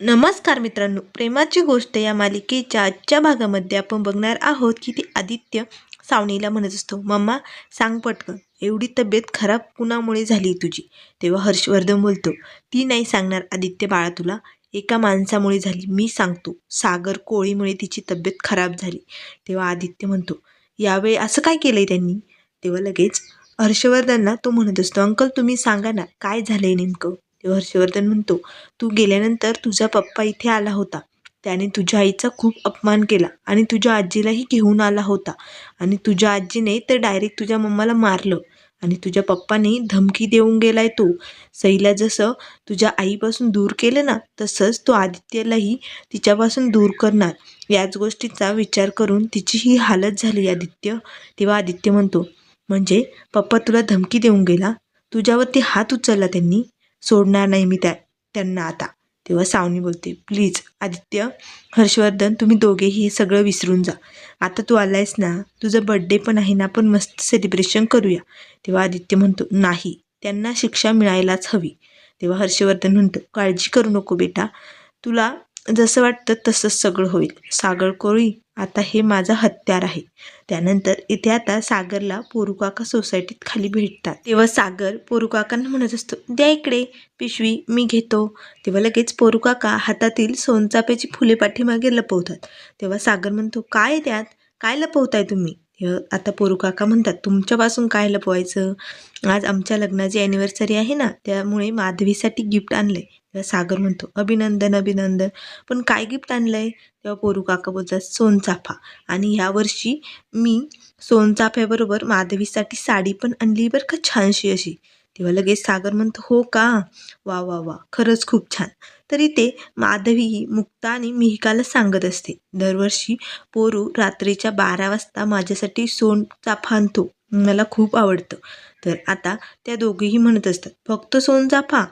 नमस्कार मित्रांनो प्रेमाची गोष्ट या मालिकेच्या आजच्या भागामध्ये आपण बघणार आहोत की ती आदित्य सावनीला म्हणत असतो मम्मा सांग पटकन एवढी तब्येत खराब कुणामुळे झाली तुझी? तेव्हा हर्षवर्धन बोलतो ती नाही सांगणार आदित्य बाळा तुला एका माणसामुळे झाली मी सांगतो सागर कोळीमुळे तिची तब्येत खराब झाली. तेव्हा आदित्य म्हणतो यावेळी असं काय केलं आहे त्यांनी? तेव्हा लगेच हर्षवर्धनला तो म्हणत असतो अंकल तुम्ही सांगा ना काय झालं आहे नेमकं? तेव्हा हर्षवर्धन म्हणतो तू गेल्यानंतर तुझा पप्पा इथे आला होता. त्याने तुझ्या आईचा खूप अपमान केला आणि तुझ्या आजीलाही घेऊन आला होता. आणि तुझ्या आजीने तर डायरेक्ट तुझ्या मम्माला मारलं आणि तुझ्या पप्पाने धमकी देऊन गेलाय तो. सईला जसं तुझ्या आईपासून दूर केलं ना तसंच तो आदित्यलाही तिच्यापासून दूर करणार. याच गोष्टीचा विचार करून तिची ही हालत झाली आदित्य. तेव्हा आदित्य म्हणतो म्हणजे पप्पा तुला धमकी देऊन गेला? तुझ्यावरती हात उचलला त्यांनी? सोडणार नाही मी त्या त्यांना आता. तेव्हा सावनी बोलते प्लीज आदित्य हर्षवर्धन तुम्ही दोघेही हे सगळं विसरून जा. आता तू आलायस ना तुझा बड्डे पण आहे ना पण मस्त सेलिब्रेशन करूया. तेव्हा आदित्य म्हणतो नाही त्यांना शिक्षा मिळायलाच हवी. तेव्हा हर्षवर्धन म्हणतो काळजी करू नको बेटा तुला जसं वाटतं तसंच सगळं होईल. सागर कोळी आता हे माझं हत्यार आहे. त्यानंतर इथे आता सागरला पोरुकाका सोसायटीत खाली भेटतात. तेव्हा सागर पोरुकाकांना म्हणत असतो द्या इकडे पिशवी मी घेतो. तेव्हा लगेच पोरुकाका हातातील सोनचाप्याची फुले पाठीमागे लपवतात. तेव्हा सागर म्हणतो काय त्यात? काय लपवताय तुम्ही? आता पोरू काका म्हणतात तुमच्यापासून काय लपवायचं? आज आमच्या लग्नाची ॲनिव्हर्सरी आहे ना त्यामुळे माधवीसाठी गिफ्ट आणलं तेव्हा सागर म्हणतो अभिनंदन अभिनंदन. पण काय गिफ्ट आणलं आहे तेव्हा पोरू काका बोलतात सोनचाफा. आणि यावर्षी मी सोनचाफ्याबरोबर माधवीसाठी साडी पण आणली बरं का छानशी अशी. तेव्हा लगेच सागर म्हणतो हो का? वा वा वा. खरंच खूप छान. तरी ते माधवी ही मुक्ता आणि मिहिकाला सांगत असते दरवर्षी पोरू रात्रीच्या बारा वाजता माझ्यासाठी सोनचाफा आणतो. मला खूप आवडतं. तर आता त्या दोघेही म्हणत असतात फक्त सोनचाफा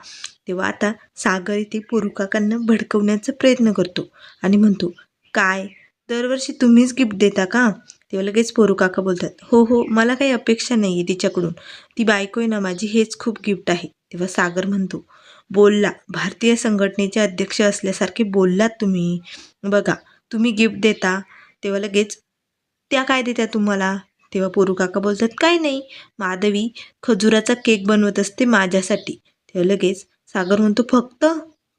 तेव्हा आता सागर इथे पोरुकाकांना भडकवण्याचा प्रयत्न करतो आणि म्हणतो काय? दरवर्षी तुम्हीच गिफ्ट देता का? तेव्हा लगेच पोरू काका बोलतात हो हो मला काही अपेक्षा नाही आहे तिच्याकडून. ती बायको आहे ना माझी हेच खूप गिफ्ट आहे. तेव्हा सागर म्हणतो बोलला भारतीय संघटनेचे अध्यक्ष असल्यासारखे बोललात तुम्ही. बघा तुम्ही गिफ्ट देता तेव्हा लगेच त्या काय देत्या तुम्हाला? तेव्हा पोरू काका बोलतात काय नाही माधवी खजुराचा केक बनवत असते माझ्यासाठी. तेव्हा लगेच सागर म्हणतो फक्त?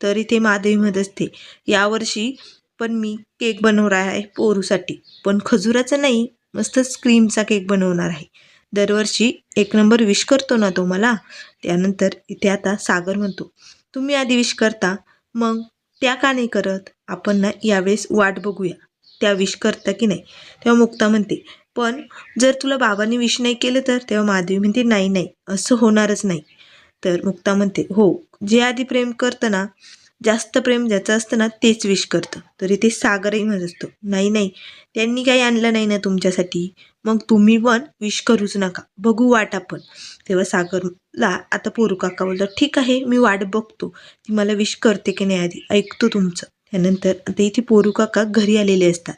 तरी ते माधवी म्हणत असते यावर्षी पण मी केक बनवणार आहे पोरूसाठी. पण खजुराचा नाही मस्तच क्रीमचा केक बनवणार आहे. दरवर्षी एक नंबर विश करतो ना तो मला. त्यानंतर इथे आता सागर म्हणतो तुम्ही आधी विश करता मग त्या का नाही करत? आपण ना यावेळेस वाट बघूया. त्या विश करता की नाही? तेव्हा मुक्ता म्हणते पण जर तुला बाबांनी विश नाही केलं तर? तेव्हा माधवी म्हणते नाही नाही असं होणारच नाही. तर मुक्ता म्हणते हो जे आधी प्रेम करतं ना जास्त प्रेम ज्याचं असतं ना तेच विश करतं. तरी ते सागरही म्हणत असतो नाही नाही त्यांनी काही आणलं नाही ना तुमच्यासाठी. मग तुम्ही पण विश करूच नका. बघू वाट आपण. तेव्हा सागरला आता पोरू काका बोलतात ठीक आहे मी वाट बघतो. ती मला विश करते की नाही आधी. ऐकतो तुमचं. त्यानंतर आता इथे पोरू काका घरी आलेले असतात.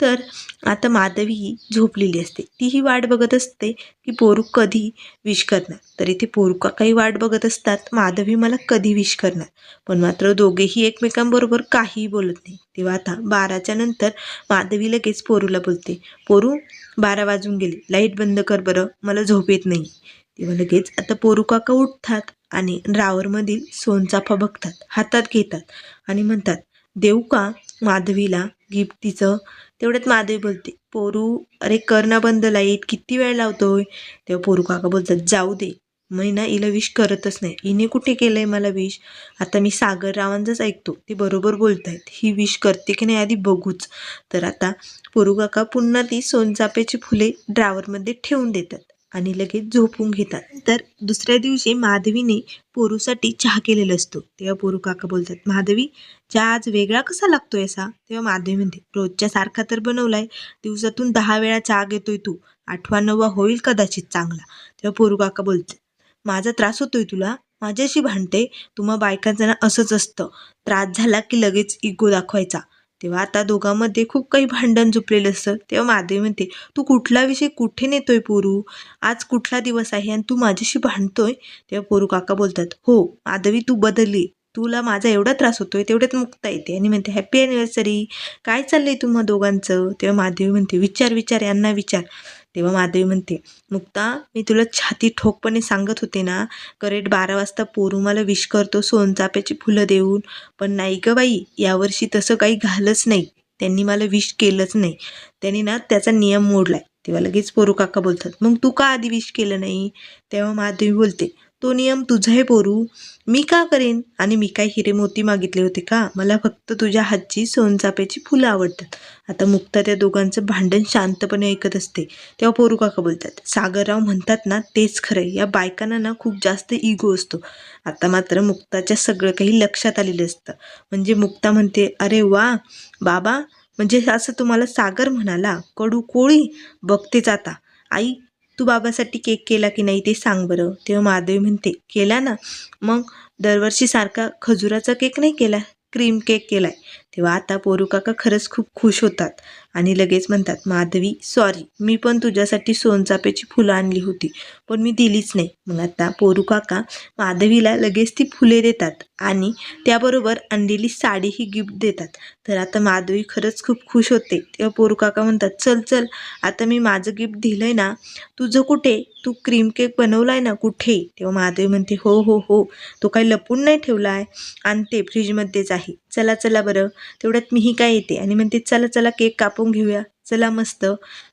तर आता माधवी ही झोपलेली असते. तीही वाट बघत असते की पोरू कधी विश करणार. तर इथे पोरू काही वाट बघत असतात माधवी मला कधी विश करणार? पण मात्र दोघेही एकमेकांबरोबर काहीही बोलत नाही. तेव्हा आता बाराच्या नंतर माधवी लगेच पोरूला बोलते पोरू बारा वाजून गेले. लाइट बंद कर बरं. मला झोप येत नाही. तेव्हा लगेच आता पोरू काका उठतात आणि रावरमधील सोनचाफा बघतात. हातात घेतात आणि म्हणतात देऊ का माधवीला गिफ्ट तिचं. तेवढ्यात माधवी बोलते पोरू अरे कर ना बंद लाइट किती वेळ लावतोय? तेव्हा पोरू काका बोलतात जाऊ दे. मी ना हिला विश करतच नाही. हिने कुठे केलंय मला विश आता मी सागर रावांचंच ऐकतो. ते बरोबर बोलत आहेत ही विश करते की नाही आधी बघूच. तर आता पोरू काका पुन्हा ती सोनचापेची फुले ड्रावरमध्ये ठेवून देतात. आणि लगेच झोपून घेतात. तर दुसऱ्या दिवशी माधवीने पोरूसाठी चहा केलेला असतो. तेव्हा पोरू काका बोलतात माधवी चहा आज वेगळा कसा लागतोय असा? तेव्हा माधवी म्हणते रोजच्या सारखा तर बनवलाय. दिवसातून दहा वेळा चहा घेतोय तू. आठवा नववा होईल कदाचित चांगला. तेव्हा पोरू काका बोलते माझा त्रास होतोय तुला. माझ्याशी भांडते. तुम्हा बायकांचं ना असंच असतं. त्रास झाला की लगेच इगो दाखवायचा. तेव्हा आता दोघांमध्ये खूप काही भांडण झुपलेलं असतं. तेव्हा माधवी म्हणते तू कुठला विषय कुठे नेतोय पोरू? आज कुठला दिवस आहे आणि तू माझ्याशी भांडतोय? तेव्हा पोरू काका बोलतात हो माधवी तू बदलली. तुला माझा एवढा त्रास होतोय तेवढ्यात मुक्ता येते. आणि म्हणते हॅपी अॅनिव्हर्सरी काय चाललंय तुम्हा दोघांचं? तेव्हा माधवी म्हणते विचार विचार यांना विचार. तेव्हा माधवी म्हणते मुक्ता मी तुला छाती ठोकपणे सांगत होते ना करेट बारा वाजता पोरू मला विश करतो सोनचाप्याची फुलं देऊन. पण नाही ग बाई यावर्षी तसं काही घालच नाही. त्यांनी मला विश केलंच नाही. त्यांनी ना त्याचा नियम मोडलाय. तेव्हा लगेच पोरू काका बोलतात मग तू का आधी विश केलं नाही? तेव्हा माधवी बोलते तो नियम तुझा आहे पोरू. मी का करेन? आणि मी काय हिरे मोती मागितले होते का? मला फक्त तुझ्या हातची सोनचाप्याची फुलं आवडतात. आता मुक्ता त्या दोघांचं भांडण शांतपणे ऐकत असते. तेव्हा पोरू काका बोलतात सागरराव म्हणतात ना तेच खरं या बायकांना ना खूप जास्त इगो असतो. आता मात्र मुक्ताच्या सगळं काही लक्षात आलेलं असतं. म्हणजे मुक्ता म्हणते अरे वा बाबा म्हणजे असं तुम्हाला सागर म्हणाला? कडू कोळी? बघतेच आता. आई तू बाबासाठी केक केला की नाही ते सांग बरं. तेव्हा महादेवी म्हणते केला ना? मग दरवर्षीसारखा खजुराचा केक नाही केला? क्रीम केक केलाय. तेव्हा आता पोरू काका खरंच खूप खुश होतात आणि लगेच म्हणतात माधवी सॉरी मी पण तुझ्यासाठी सोनचापेची फुलं आणली होती पण मी दिलीच नाही. मग आता पोरू काका माधवीला लगेच ती फुले देतात आणि त्याबरोबर आणलेली साडीही गिफ्ट देतात. तर आता माधवी खरंच खूप खुश होते. तेव्हा पोरू काका म्हणतात चल चल आता मी माझं गिफ्ट दिलंय ना तुझं कुठे? तू क्रीम केक बनवलाय ना कुठे? तेव्हा माधवी म्हणते हो हो हो तो काही लपून नाही ठेवला आहे आणते फ्रीजमध्येच आहे. चला चला बरं. तेवढ्यात मीही काय येते? आणि म्हणते चला चला केक कापून घेऊया. चला मस्त.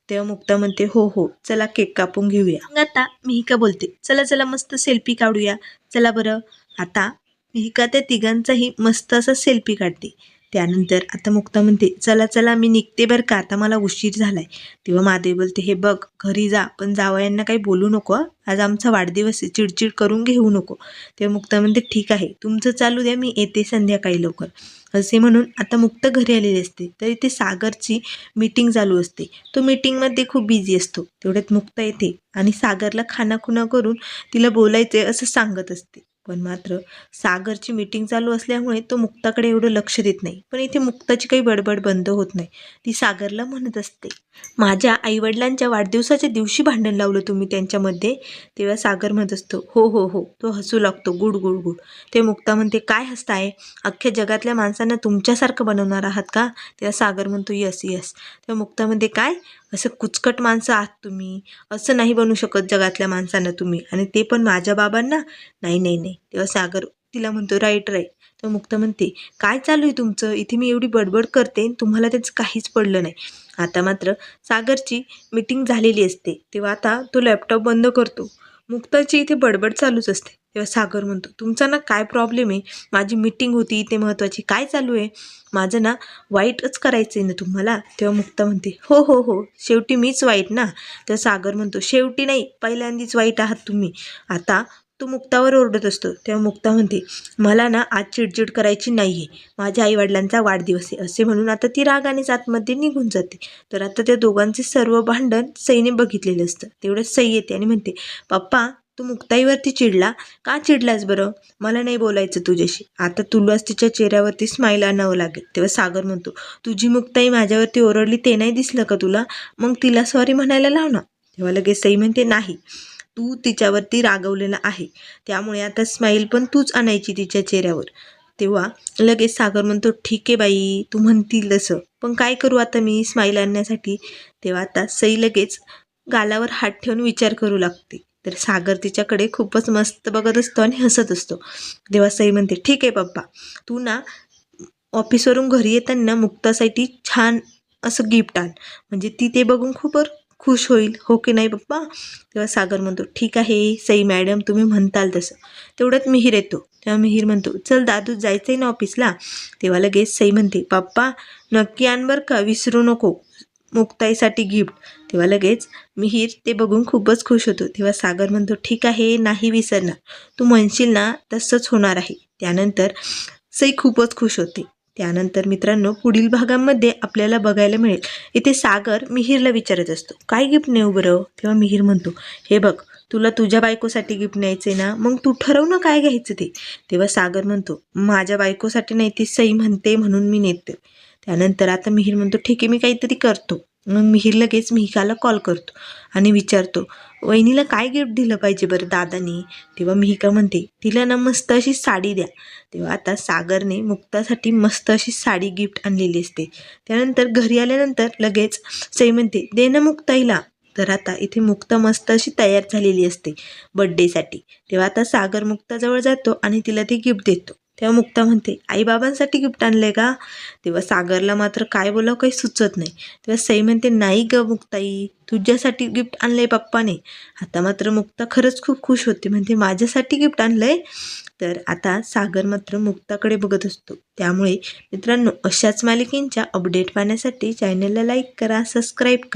तेव्हा मुक्ता म्हणते हो हो चला केक कापून घेऊया. मग आता मिहिका बोलते चला चला मस्त सेल्फी काढूया. चला बरं. आता मिहिका त्या तिघांचाही मस्त असा सेल्फी काढते. त्यानंतर आता मुक्ता म्हणते चला चला मी निघते बरं का आता मला उशीर झालाय. तेव्हा महादेव बोलते हे बघ घरी जा पण जावयांना काही बोलू नको आज आमचा वाढदिवस आहे चिडचिड करून घेऊ नको. तेव्हा मुक्ता म्हणते ठीक आहे तुमचं चालू द्या मी येते संध्याकाळी लवकर. असे म्हणून आता मुक्त घरी आलेली असते तर इथे सागरची मीटिंग चालू असते. तो मीटिंगमध्ये खूप बिझी असतो. तेवढ्यात मुक्ता येते आणि सागरला खानाखुना करून तिला बोलायचे असं सांगत असते. पण मात्र सागरची मीटिंग चालू असल्यामुळे तो मुक्ताकडे एवढं लक्ष देत नाही. पण इथे मुक्ताची काही बडबड बंद होत नाही. ती सागरला म्हणत असते माझ्या आईवडिलांच्या वाढदिवसाच्या दिवशी भांडण लावलं तुम्ही त्यांच्यामध्ये. तेव्हा सागर म्हणत असतो हो हो हो. तो हसू लागतो गुड गुड गुड. ते मुक्ता म्हणते काय हसताय अख्ख्या जगातल्या माणसांना तुमच्यासारखं बनवणार आहात का? तेव्हा सागर म्हणतो यस यस. तेव्हा मुक्ता म्हणते काय? असं कुचकट माणसं आहात तुम्ही. असं नाही बनू शकत जगातल्या माणसांना तुम्ही. आणि ते पण माझ्या बाबांना? नाही नाही नाही. तेव्हा सागर तिला म्हणतो राईट राईट. तर मुक्ता म्हणते काय चालू आहे तुमचं? इथे मी एवढी बडबड करते आणि तुम्हाला त्याचं काहीच पडलं नाही. आता मात्र सागरची मीटिंग झालेली असते. तेव्हा आता तो लॅपटॉप बंद करतो. मुक्ताची इथे बडबड चालूच असते. तेव्हा सागर म्हणतो तुमचा ना काय प्रॉब्लेम आहे? माझी मीटिंग होती ते महत्त्वाची काय चालू आहे? माझं ना वाईटच करायचं आहे ना तुम्हाला. तेव्हा मुक्ता म्हणते हो हो हो. शेवटी मीच वाईट ना? तेव्हा सागर म्हणतो शेवटी नाही. पहिल्यांदीच वाईट आहात तुम्ही. आता तो मुक्तावर ओरडत असतो. तेव्हा मुक्ता म्हणते मला ना आज चिडचिड करायची नाही आहे माझ्या आईवडिलांचा वाढदिवस आहे. असे म्हणून आता ती रागानेच आतमध्ये निघून जाते. तर आता त्या दोघांचे सर्व भांडण सईने बघितलेलं असतं. तेवढं सई येते आणि म्हणते पप्पा तू मुक्ताईवरती चिडला? का चिडलास बरं? मला नाही बोलायचं तुझ्याशी. आता तुलाच तिच्या चेहऱ्यावरती स्माईल आणावं लागेल तेव्हा सागर म्हणतो. तुझी मुक्ताई माझ्यावरती ओरडली ते नाही दिसलं का तुला? मग तिला सॉरी म्हणायला लाव ना. तेव्हा लगेच सई म्हणते नाही तू तिच्यावरती रागवलेला आहे. त्यामुळे आता स्माईल पण तूच आणायची तिच्या चेहऱ्यावर. तेव्हा लगेच सागर म्हणतो ठीक आहे बाई तू म्हणतील तसं पण काय करू आता मी स्माईल आणण्यासाठी? तेव्हा आता सई लगेच गालावर हात ठेवून विचार करू लागते. तर सागर तिच्याकडे खूपच मस्त बघत असतो आणि हसत असतो. तेव्हा सई म्हणते ठीक आहे पप्पा तू ना ऑफिसवरून घरी येताना मुक्तासाठी छान असं गिफ्ट आण. म्हणजे ती ते बघून खूप खुश होईल. हो की नाही पप्पा? तेव्हा सागर म्हणतो ठीक आहे सई मॅडम तुम्ही म्हणताल तसं. तेवढ्यात मिहीर येतो. तेव्हा मिहीर म्हणतो चल दादू जायचं आहे ना ऑफिसला? तेव्हा लगेच सई म्हणते पप्पा नक्की आण बरं का विसरू नको. मुक्ताईसाठी गिफ्ट तेव्हा लगेच मिहीर ते बघून खूपच खुश होतो. तेव्हा सागर म्हणतो ठीक आहे नाही विसरणार. तू म्हणशील ना तसंच होणार आहे. त्यानंतर सई खूपच खुश होते. त्यानंतर मित्रांनो पुढील भागांमध्ये आपल्याला बघायला मिळेल. इथे सागर मिहीरला विचारत असतो काय गिफ्ट नेऊ बरं? तेव्हा मिहीर म्हणतो हे बघ तुला तुझ्या बायकोसाठी गिफ्ट न्यायचे ना मग तू ठरव ना काय घ्यायचं ते. तेव्हा सागर म्हणतो माझ्या बायकोसाठी नाही ती सई म्हणते म्हणून मी नेते. त्यानंतर आता मिहीर म्हणतो ठीक आहे मी काहीतरी करतो. मग मिहीर लगेच मिहिकाला कॉल करतो आणि विचारतो वहिनीला काय गिफ्ट दिलं पाहिजे बरं दादानी? तेव्हा मिहिका म्हणते तिला ना मस्त अशी साडी द्या. तेव्हा आता सागरने मुक्तासाठी मस्त अशी साडी गिफ्ट आणलेली असते. त्यानंतर घरी आल्यानंतर लगेच सई म्हणते दे ना मुक्ताईला. तर आता इथे मुक्ता मस्त अशी तयार झालेली असते बड्डेसाठी तेव्हा आता सागर मुक्ताजवळ जातो आणि तिला ते गिफ्ट देतो. तेव्हा मुक्ता म्हणते आईबाबांसाठी गिफ्ट आणलंय का? तेव्हा सागरला मात्र काय बोलावं काही सुचत नाही. तेव्हा सई म्हणते नाही ग मुक्ताई तुझ्यासाठी गिफ्ट आणलंय पप्पाने. आता मात्र मुक्ता खरंच खूप खुश होते. म्हणते माझ्यासाठी गिफ्ट आणलंय? तर आता सागर मात्र मुक्ताकडे बघत असतो. त्यामुळे मित्रांनो अशाच मालिकेंच्या अपडेट पाहण्यासाठी चॅनलला लाईक करा सबस्क्राईब करा.